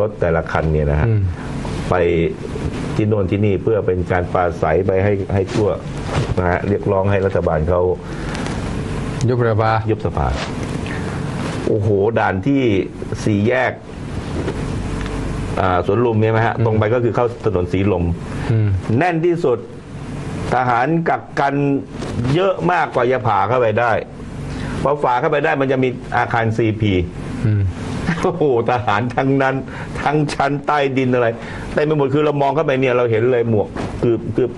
รถแต่ละคันเนี่ยนะฮะอืมไปที่โน่นที่นี่เพื่อเป็นการปราศัยไปให้ให้ทั่วนะฮะเรียกร้องให้รัฐบาลเขายุบระบายุบสภาโอ้โหด่านที่สี่แยกอ่าสวนลุมเนี่ยไหมฮะตรงไปก็คือเข้าถนนสีลมอืมแน่นที่สุดทหารกักกันเยอะมากกว่าจะผ่าเข้าไปได้พอฝ่าเข้าไปได้มันจะมีอาคารซีพีอืม โอ้โหทหารทั้งนั้น ทั้งชั้นใต้ดินอะไรเต็มไปหมดคือเรามองเข้าไปเนี่ยเราเห็นเลยหมวกคือคือ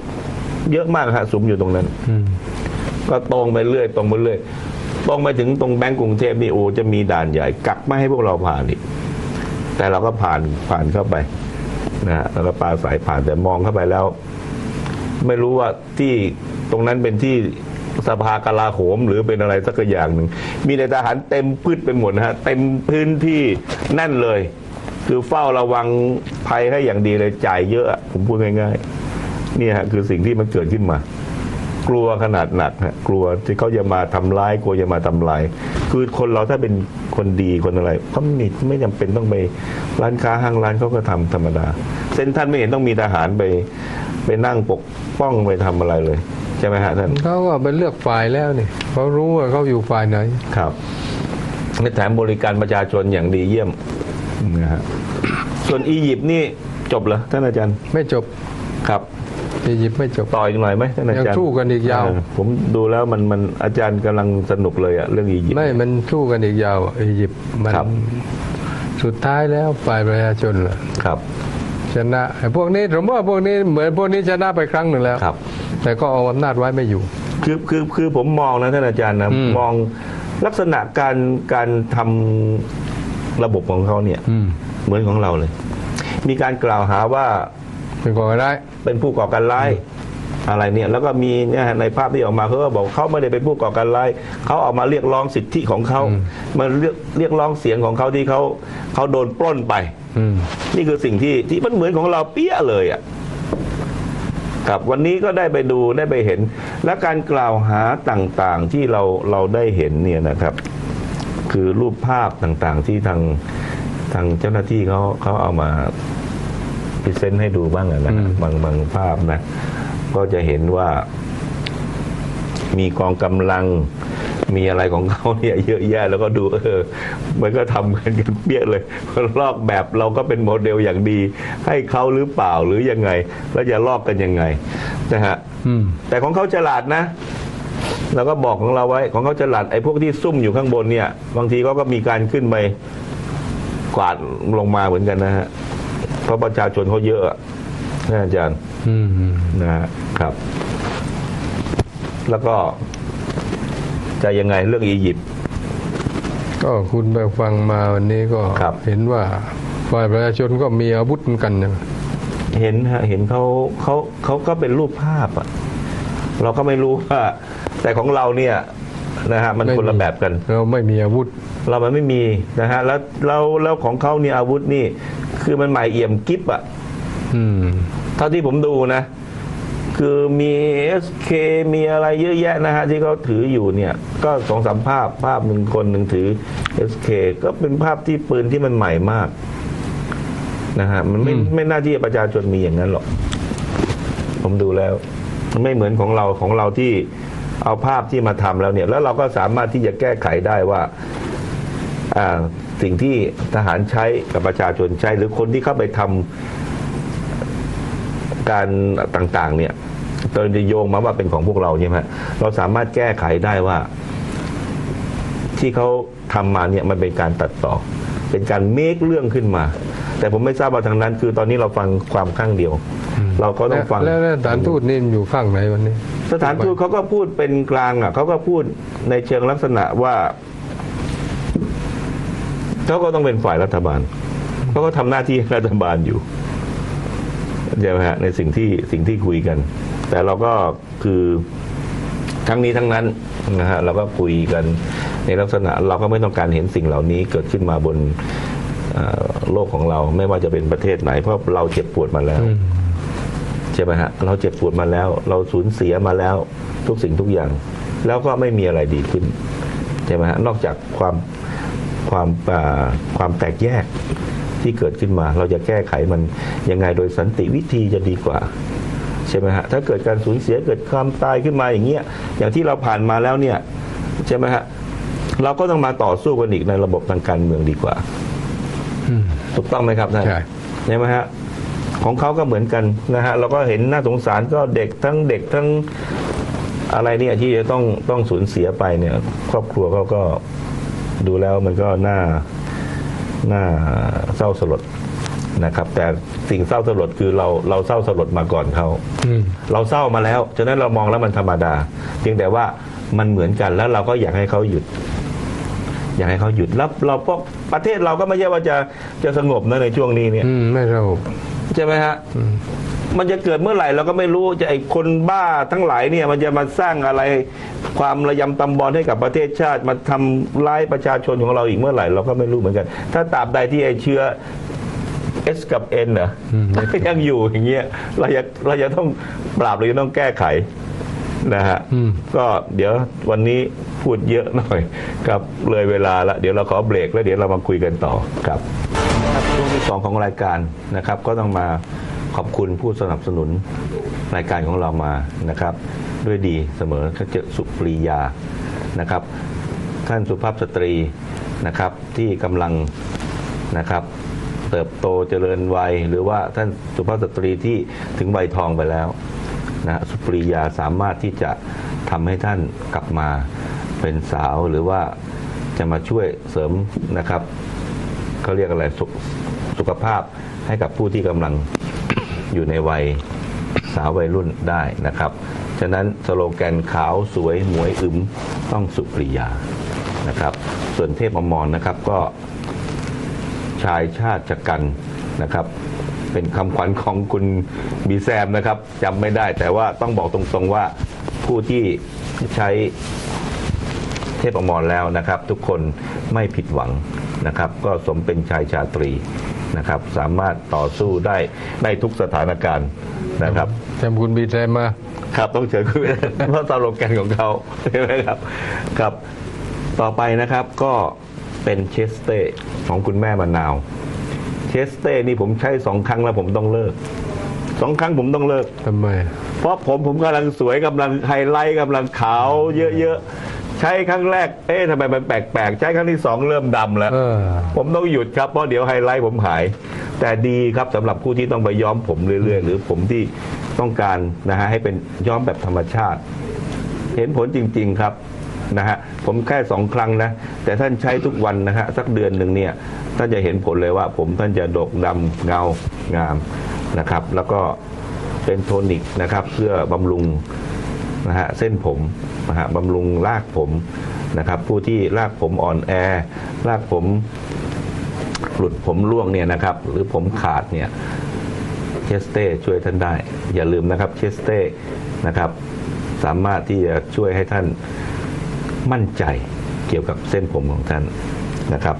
เยอะมากฮะสุมอยู่ตรงนั้นอืมก็ตรงไปเรื่อยตรงไปเรื่อยตรงไปถึงตรงแบงก์กรุงเทพนี่โอ้จะมีด่านใหญ่ กักไม่ให้พวกเราผ่านอีกแต่เราก็ผ่านผ่านเข้าไปนะฮะแล้วก็ปลาสายผ่านแต่มองเข้าไปแล้ว ไม่รู้ว่าที่ตรงนั้นเป็นที่ สภากลาโหมหรือเป็นอะไรสักอย่างหนึ่ง มีแต่ทหารเต็มพืชไปหมดนะฮะเต็มพื้นที่แน่นเลย คือเฝ้าระวังภัยให้อย่างดีเลยจ่ายเยอะผมพูดง่ายๆนี่ฮะคือสิ่งที่มันเกิดขึ้นมา กลัวขนาดหนักฮะกลัวที่เขาจะมาทำร้ายกลัวจะมาทำลาย คือคนเราถ้าเป็นคนดีคนอะไรเขาไม่ไม่จำเป็นต้องไปร้านค้าห้างร้านเขาก็ทำธรรมดา เส้นท่านไม่เห็นต้องมีทหารไปไปนั่งปกป้องไปทำอะไรเลย ใช่ไหมฮะท่านเขาก็ไปเลือกฝ่ายแล้วนี่เขารู้ว่าเขาอยู่ฝ่ายไหนครับในแถมบริการประชาชนอย่างดีเยี่ยมนะฮะส่วนอียิปต์นี่จบเหรอท่านอาจารย์ ไม่จบครับอียิปต์ไม่จบต่ออีกหน่อยไหมท่านอาจารย์ยังสู้กันอีกยาวเผมดูแล้วมันมันอาจารย์กำลังสนุกเลยอะเรื่องอียิปต์ไม่มันสู้กันอีกยาวอะอียิปต์มันครับสุดท้ายแล้วฝ่ายประชาชนล่ะครับชนะไอ้พวกนี้ผมว่าพวกนี้เหมือนพวกนี้ชนะไปครั้งหนึ่งแล้วครับ แต่ก็เอาอำนาจไว้ไม่อยู่ คือคือคือผมมองนะท่านอาจารย์นะอืม มองลักษณะการการทำระบบของเขาเนี่ย อืมเหมือนของเราเลย มีการกล่าวหาว่าเป็นก่อได้าย เป็นผู้ก่อการร้ายอะไรเนี่ย แล้วก็มีเนี่ยในภาพที่ออกมาเขาก็บอกเขาไม่ได้เป็นผู้ก่อการร้ายเขาออกมาเรียกร้องสิทธิของเขามาเรียกเรียกร้องเสียงของเขาที่เขาเขาโดนปล้นไป อืม นี่คือสิ่งที่ที่มันเหมือนของเราเปี้ยเลยอะ ครับวันนี้ก็ได้ไปดูได้ไปเห็น และการกล่าวหาต่างๆที่เราเราได้เห็นเนี่ยนะครับ คือรูปภาพต่างๆที่ทางทางเจ้าหน้าที่เขาเขาเอามาพรีเซนต์ให้ดูบ้างอะนะอืมบางบางภาพนะ ก็จะเห็นว่ามีกองกำลัง มีอะไรของเขาเนี่ยเยอะแยะแล้วก็ดูเออมันก็ทำกันกันเปี้ยเลยลอกแบบเราก็เป็นโมเดลอย่างดี ให้เขาหรือเปล่าหรือยังไง แล้วจะลอกกันยังไงนะฮะอืมแต่ของเขาฉลาดนะเราก็บอกของเราไว้ ของเขาฉลาดไอ้พวกที่ซุ่มอยู่ข้างบนเนี่ย บางทีเขาก็มีการขึ้นไปกวาดลงมาเหมือนกันนะฮะเพราะประชาชนเขาเยอะอะนะอาจารย์อืมอืมนะฮะครับ แล้วก็ จะยังไงเรื่องอียิปต์ก็คุณไปฟังมาวันนี้ก็ครับเห็นว่าฝ่ายประชาชนก็มีอาวุธเหมือนกันนะเห็นฮะเห็นเขาเขาเขาก็เป็นรูปภาพอะเราก็ไม่รู้ว่า แต่ของเราเนี่ยนะฮะมันคนละแบบกัน เราไม่มีอาวุธ เรามันไม่มีนะฮะแล้วแล้วแล้วของเขาเนี่ยอาวุธนี่ คือมันหมายเอี่ยมกิฟอะอืมเท่าที่ผมดูนะ คือมี SK มีอะไรเยอะแยะนะฮะที่เขาถืออยู่เนี่ยก็สองสามภาพภาพหนึ่งคนหนึ่งถือ SK ก็เป็นภาพที่ปืนที่มันใหม่มากนะฮะมันไม่อืมไม่น่าที่ประชาชนมีอย่างนั้นหรอก ผมดูแล้วมันไม่เหมือนของเราของเราที่เอาภาพที่มาทำแล้วเนี่ย แล้วเราก็สามารถที่จะแก้ไขได้ว่าอ่าสิ่งที่ทหารใช้กับประชาชนใช้หรือคนที่เข้าไปทำ การต่างๆเนี่ยตอนจะโยงมาว่าเป็นของพวกเราใช่ไหมฮะเราสามารถแก้ไขได้ว่า ที่เขาทำมาเนี่ยมันเป็นการตัดต่อ เป็นการเมคเรื่องขึ้นมา แต่ผมไม่ทราบว่าทางนั้น คือตอนนี้เราฟังความข้างเดียว เราก็ต้องฟังแล้วแล้วสถานทูตนี่อยู่ข้างไหนวันนี้ สถานทูตเขาก็พูดเป็นกลางอะเขาก็พูดในเชิงลักษณะว่าเขาก็ต้องเป็นฝ่ายรัฐบาลเขาก็ทำหน้าที่รัฐบาลอยู่ ใช่ไหมฮะในสิ่งที่สิ่งที่คุยกัน แต่เราก็คือทั้งนี้ทั้งนั้นนะฮะเราก็คุยกันในลักษณะเราก็ไม่ต้องการเห็นสิ่งเหล่านี้เกิดขึ้นมาบนโลกของเราไม่ว่าจะเป็นประเทศไหน เพราะเราเจ็บปวดมาแล้วใช่ไหมฮะเราเจ็บปวดมาแล้ว เราสูญเสียมาแล้วทุกสิ่งทุกอย่าง แล้วก็ไม่มีอะไรดีขึ้นใช่ไหมฮะนอกจากความความความแตกแยก ที่เกิดขึ้นมา เราจะแก้ไขมันยังไงโดยสันติวิธีจะดีกว่าใช่ไหมฮะถ้าเกิดการสูญเสียเกิดความตายขึ้นมาอย่างเงี้ยอย่างที่เราผ่านมาแล้วเนี่ยใช่ไหมฮะเราก็ต้องมาต่อสู้กันอีกในระบบทางการเมืองดีกว่าอืมถูกต้องไหมครับท่านใช่ใช่ไหมฮะของเขาก็เหมือนกันนะฮะเราก็เห็นน่าสงสารก็เด็กทั้งเด็กทั้งอะไรเนี่ยที่จะต้องต้องสูญเสียไปเนี่ย ครอบครัวเขาก็ดูแล้วมันก็น่า น่าเศร้าสลดนะครับ แต่สิ่งเศร้าสลดคือเราเราเศร้าสลดมาก่อนเขาอืมเราเศร้ามาแล้วฉะนั้นเรามองแล้วมันธรรมดา เพียงแต่ว่ามันเหมือนกันแล้วเราก็อยากให้เขาหยุด อยากให้เขาหยุดแล้วเราพวกประเทศเราก็ไม่ใช่ว่าจะจะสงบนะในช่วงนี้เนี่ยอืมไม่สงบใช่ไหมฮะอื มมันจะเกิดเมื่อไหร่เราก็ไม่รู้จะไอ้คนบ้าทั้งหลายเนี่ยมันจะมาสร้างอะไรความระยำตำบอลให้กับประเทศชาติมาทำร้ายประชาชนของเราอีกเมื่อไหร่เราก็ไม่รู้เหมือนกัน ถ้าตราบใดที่ไอ้เชื้อ S กับ N น่ะอืมยังอยู่อย่างเงี้ยเราจะเราจะต้องปราบเราจะต้องแก้ไขนะฮะอืมก็เดี๋ยววันนี้พูดเยอะหน่อยครับเลยเวลาละเดี๋ยวเราขอเบรกแล้วเดี๋ยวเรามาคุยกันต่อครับครับช่วงที่สองของรายการนะครับ ก็ต้องมา ขอบคุณผู้สนับสนุนรายการของเรามานะครับ ด้วยดีเสมอเขาเจอสุปรียานะครับ ท่านสุภาพสตรีนะครับที่กำลังนะครับเติบโตเจริญวัย หรือว่าท่านสุภาพสตรีที่ถึงวัยทองไปแล้วนะสุปรียาสามารถที่จะทำให้ท่านกลับมาเป็นสาวหรือว่าจะมาช่วยเสริมนะครับเขาเรียกอะไรสุสุขภาพให้กับผู้ที่กำลัง อยู่ในวัยสาววัยรุ่นได้นะครับ ฉะนั้นสโลแกนขาวสวยหมวยอึมต้องสุปรียานะครับ ส่วนเทพอมรนะครับก็ชายชาติชะกันนะครับ เป็นคำขวัญของคุณบีแซมนะครับจำไม่ได้แต่ว่าต้องบอกตรงๆว่าผู้ที่ใช้เทพอมรแล้วนะครับ ทุกคนไม่ผิดหวังนะครับ ก็สมเป็นชายชาตรี นะครับ สามารถต่อสู้ได้ในทุกสถานการณ์นะครับจำคุณบีแซมมาครับต้องเชิญคุณเพราะสโลแกนของเขาใช่ไหมครับครับต่อไปนะครับก็เป็นเชสเต้ของคุณแม่มะนาว เชสเต้นี่ผมใช้สองครั้งแล้วผมต้องเลิกสองครั้งผมต้องเลิกทำไม เพราะผมผมกำลังสวยกำลังไฮไลท์กำลังขาวเยอะๆ ใช้ครั้งแรก เอ๊ะทำไมมันแปลกๆ ใช้ครั้งที่สองเริ่มดำแล้ว เออ ผมต้องหยุดครับ เพราะเดี๋ยวไฮไลท์ผมหาย แต่ดีครับสำหรับผู้ที่ต้องไปย้อมผมเรื่อยๆ หรือผมที่ต้องการนะฮะให้เป็นย้อมแบบธรรมชาติ เห็นผลจริง ๆครับนะฮะผมแค่สองครั้งนะ แต่ท่านใช้ทุกวันนะฮะสักเดือนหนึ่งเนี่ยท่านจะเห็นผลเลยว่า ผมท่านจะดกดำเงางามนะครับ แล้วก็เป็นโทนิกนะครับ เพื่อบำรุง นะฮะเส้นผมนะฮะบำรุงรากผมนะครับ ผู้ที่รากผมอ่อนแอ รากผมหลุดผมร่วงเนี่ยนะครับ หรือผมขาดเนี่ยเชสเต้ช่วยท่านได้ อย่าลืมนะครับเชสเต้นะครับ สามารถที่จะช่วยให้ท่านมั่นใจเกี่ยวกับเส้นผมของท่านนะครับ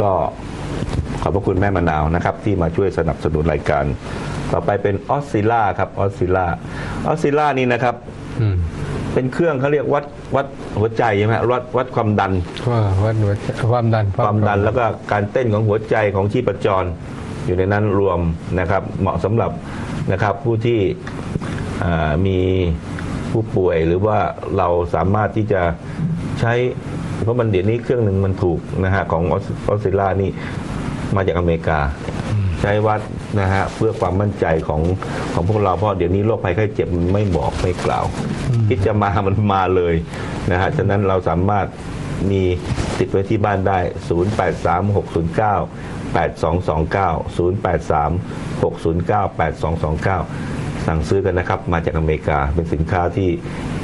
ก็ขอบพระคุณแม่มะนาวนะครับ ที่มาช่วยสนับสนุนรายการ ต่อไปเป็นออสซิล่าครับออสซิล่าออสซิล่านี่นะครับ เป็นเครื่องเขาเรียกวัดวัดหัวใจใช่ไหมวัดวัดความดันว่าวัดหัวใจความดันความดันแล้วก็การเต้นของหัวใจของชีพจร อยู่ในนั้นรวมนะครับ เหมาะสำหรับนะครับผู้ที่อ่ามีผู้ป่วยหรือว่าเราสามารถที่จะใช้เพราะมันเดี๋ยวนี้เครื่องหนึ่งมันถูกนะฮะของออสซิล่านี่มาจากอเมริกา ใช้วัด นะฮะเพื่อความมั่นใจของของพวกเราเพราะเดี๋ยวนี้โรคภัยไข้เจ็บมันไม่บอกไม่กล่าวคิดจะมามันมาเลยนะฮะฉะนั้นเราสามารถมีติดไว้ที่บ้านได้ 083609 8229 083 609 8229 สั่งซื้อกันนะครับ มาจากอเมริกาเป็นสินค้าที่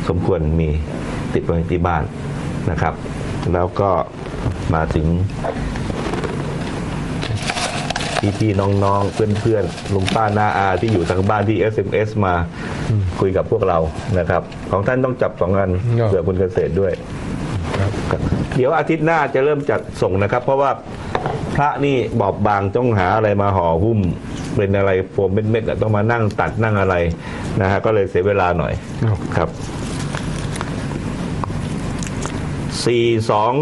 สมควรมีติดไว้ที่บ้านนะครับ แล้วก็มาถึง พี่พี่ๆน้องๆ เพื่อนๆลุงป้านาอาที่อยู่ทางบ้านที่ SMS มาคุยกับพวกเรานะครับ ของท่านต้องจับสองอันครับเผื่อคุณเกษตรด้วยครับครับเดี๋ยวอาทิตย์หน้าจะเริ่มจัดส่งนะครับ เพราะว่าพระนี่บอบบางต้องหาอะไรมาห่อหุ้ม เป็นอะไรโฟมเม็ดๆอะต้องมานั่งตัดนั่งอะไรนะฮะก็เลยเสียเวลาหน่อยครับครับสี่สอง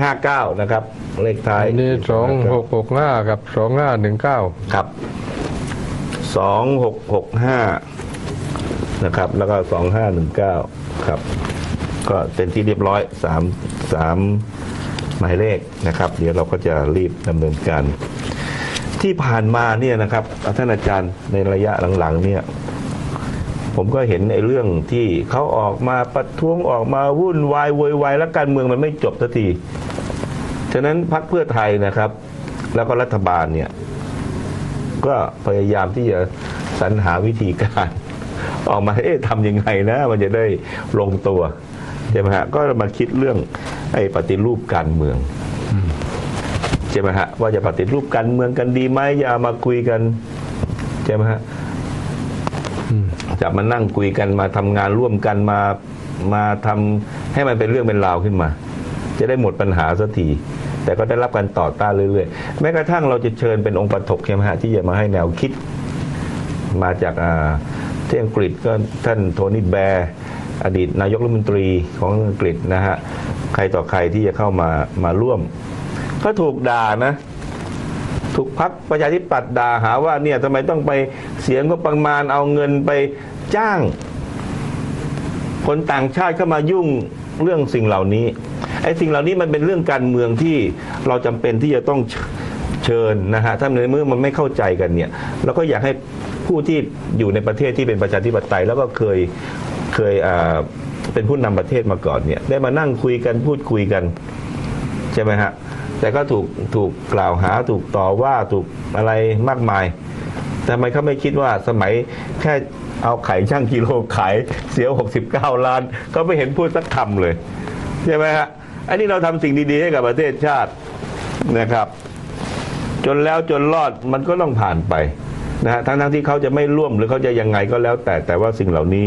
ห้าเก้านะครับ เลขท้ายอันนี้สองหกหกห้ากับสองห้าหนึ่งเก้าครับสองหกหกห้านะครับ แล้วก็สองห้าหนึ่งเก้าครับ ก็เป็นที่เรียบร้อยสามสามหมายเลขนะครับ เดี๋ยวเราก็จะรีบดำเนินการ ที่ผ่านมาเนี่ยนะครับท่านอาจารย์ในระยะหลังๆ เนี่ย ผมก็เห็นในเรื่องที่เขาออกมาประท้วงออกมาวุ่นวายโวยวายแล้วการเมืองมันไม่จบสักที ฉะนั้นพรรคเพื่อไทยนะครับ แล้วก็รัฐบาลเนี่ย ก็พยายามที่จะสรรหาวิธีการ ออกมาเอ๊ะทำยังไงนะ มันจะได้ลงตัวใช่ไหมฮะก็มาคิดเรื่องไอ้ปฏิรูปการเมืองใช่ไหมฮะว่าจะปฏิรูปการเมืองกันดีไหมอย่ามาคุยกันใช่ไหมฮะจะมานั่งคุยกันมาทำงานร่วมกันมามาทำให้มันเป็นเรื่องเป็นราวขึ้นมา จะได้หมดปัญหาสักทีแต่ก็ได้รับการต่อต้านเรื่อยๆ แม้กระทั่งเราจะเชิญเป็นองค์ประถกใช่ไหมฮะที่จะมาให้แนวคิด มาจากอ่าที่อังกฤษก็ท่านโทนี่แบร์อดีตนายกรัฐมนตรีของอังกฤษนะฮะใครต่อใครที่จะเข้ามามาร่วม ก็ถูกด่านะถูกพักประชาธิปัตย์ด่าหาว่าเนี่ยทำไมต้องไปเสียงก็ประมาณเอาเงินไปจ้าง คนต่างชาติเข้ามายุ่งเรื่องสิ่งเหล่านี้ ไอ้สิ่งเหล่านี้มันเป็นเรื่องการเมืองที่เราจำเป็นที่จะต้องเชิญนะฮะถ้าในเมื่อมันไม่เข้าใจกันเนี่ยเราก็อยากให้ผู้ที่อยู่ในประเทศที่เป็นประชาธิปไตยแล้วก็เคยเคยอ่าเป็นผู้นำประเทศมาก่อนเนี่ยได้มานั่งคุยกันพูดคุยกันใช่ไหมฮะแต่ก็ถูกถูกกล่าวหาถูกต่อว่าถูกอะไรมากมายแต่ทำไมเขาไม่คิดว่าสมัยแค่เอาไข่ช่างกิโลขายเสีย 69 ล้าน ก็ไม่เห็นพูดสักคำเลย ใช่ไหมฮะ อันนี้เราทำสิ่งดีๆให้กับประเทศชาตินะครับ จนแล้วจนรอดมันก็ต้องผ่านไปนะฮะทั้งทั้งๆที่เขาจะไม่ร่วมหรือเขาจะยังไงก็แล้ว แต่แต่ว่าสิ่งเหล่านี้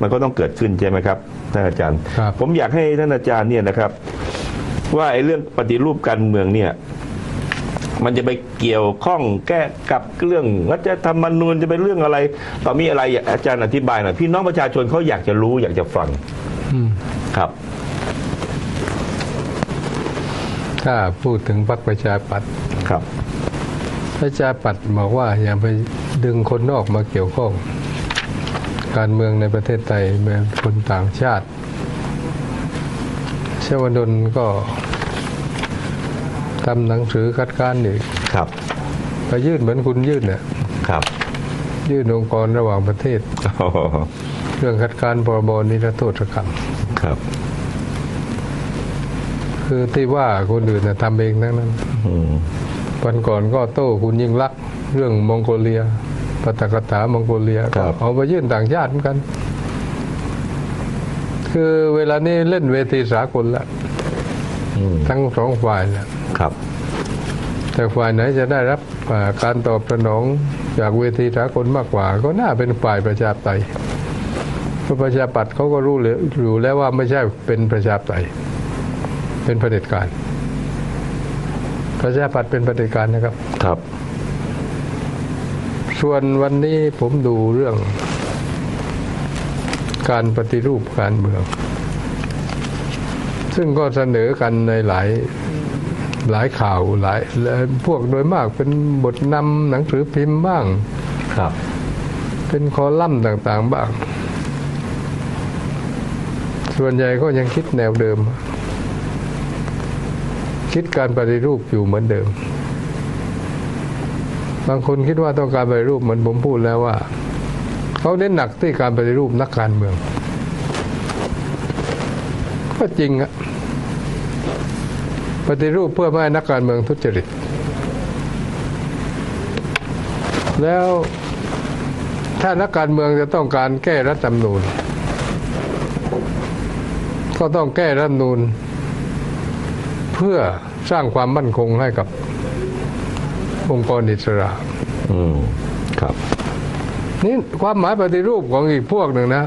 มันก็ต้องเกิดขึ้นใช่ไหมครับท่านอาจารย์ครับผมอยากให้ท่านอาจารย์เนี่ยนะครับ ว่าไอ้เรื่องปฏิรูปการเมืองเนี่ย มันจะไปเกี่ยวข้องแก้กับเรื่องรัฐธรรมนูญจะเป็นเรื่องอะไรต่อมีอะไรอาจารย์อธิบายหน่อยพี่น้องประชาชนเขาอยากจะรู้อยากจะฟังอืมครับ ถ้าพูดถึงพรรคประชาปัตย์ครับ ประชาปัตย์บอกว่าอย่าไปดึงคนนอกมาเกี่ยวข้อง การเมืองในประเทศไทยเหมือนคนต่างชาติชวดลก็ทำหนังสือคัดค้านอีกครับไปยื่นเหมือนคุณยื่นเนี่ยครับ ยื่นองค์กรระหว่างประเทศอ๋อเรื่องคัดค้านพรบนิรโทษกรรมครับ คือที่ว่าคนอื่นน่ะทำเองทั้งนั้นอืมวันก่อนก็โต้คุณยิ่งลักษณ์เรื่องมองโกเลียปาตกถามองโกเลียก็เอาไปยื่นต่างชาติเหมือนกัน คือเวลานี้เล่นเวทีสากลแล้วอืมทั้งสองฝ่ายแล้วครับ แต่ฝ่ายไหนจะได้รับอ่าการตอบสนองจากเวทีสากลมากกว่า ก็น่าเป็นฝ่ายประชาธิปไตยเพราะประชาธิปัตย์เขาก็รู้เลยรู้แล้วว่าไม่ใช่เป็นประชาธิปไตย เป็นเผด็จการประชาธิปัตย์เป็นเผด็จการนะครับ ครับ ส่วนวันนี้ผมดูเรื่อง การปฏิรูปการเมือง ซึ่งก็เสนอกันในหลายหลายข่าวหลายและพวกโดยมากเป็นบทนำหนังสือพิมพ์บ้าง ครับ เป็นคอลัมน์ต่าง ๆ บ้าง ส่วนใหญ่ก็ยังคิดแนวเดิม คิดการปฏิรูปอยู่เหมือนเดิม บางคนคิดว่าต้องการปฏิรูปเหมือนผมพูดแล้วว่า เขาเน้นหนักที่การปฏิรูปนักการเมือง ก็จริงอะปฏิรูปเพื่อไม่ให้นักการเมืองทุจริต แล้วถ้านักการเมืองจะต้องการแก้รัฐธรรมนูญ ก็ต้องแก้รัฐธรรมนูญ เพื่อสร้างความมั่นคงให้กับองค์กรอิสระอืมครับ นี่ความหมายปฏิรูปของอีกพวกหนึ่งนะ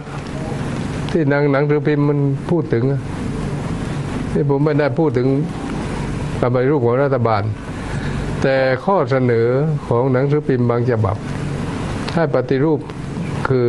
ที่หนังหนังสือพิมพ์มันพูดถึงอะที่ผมไม่ได้พูดถึงการปฏิรูปของรัฐบาล แต่ข้อเสนอของหนังสือพิมพ์บางฉบับ ให้ปฏิรูปคือ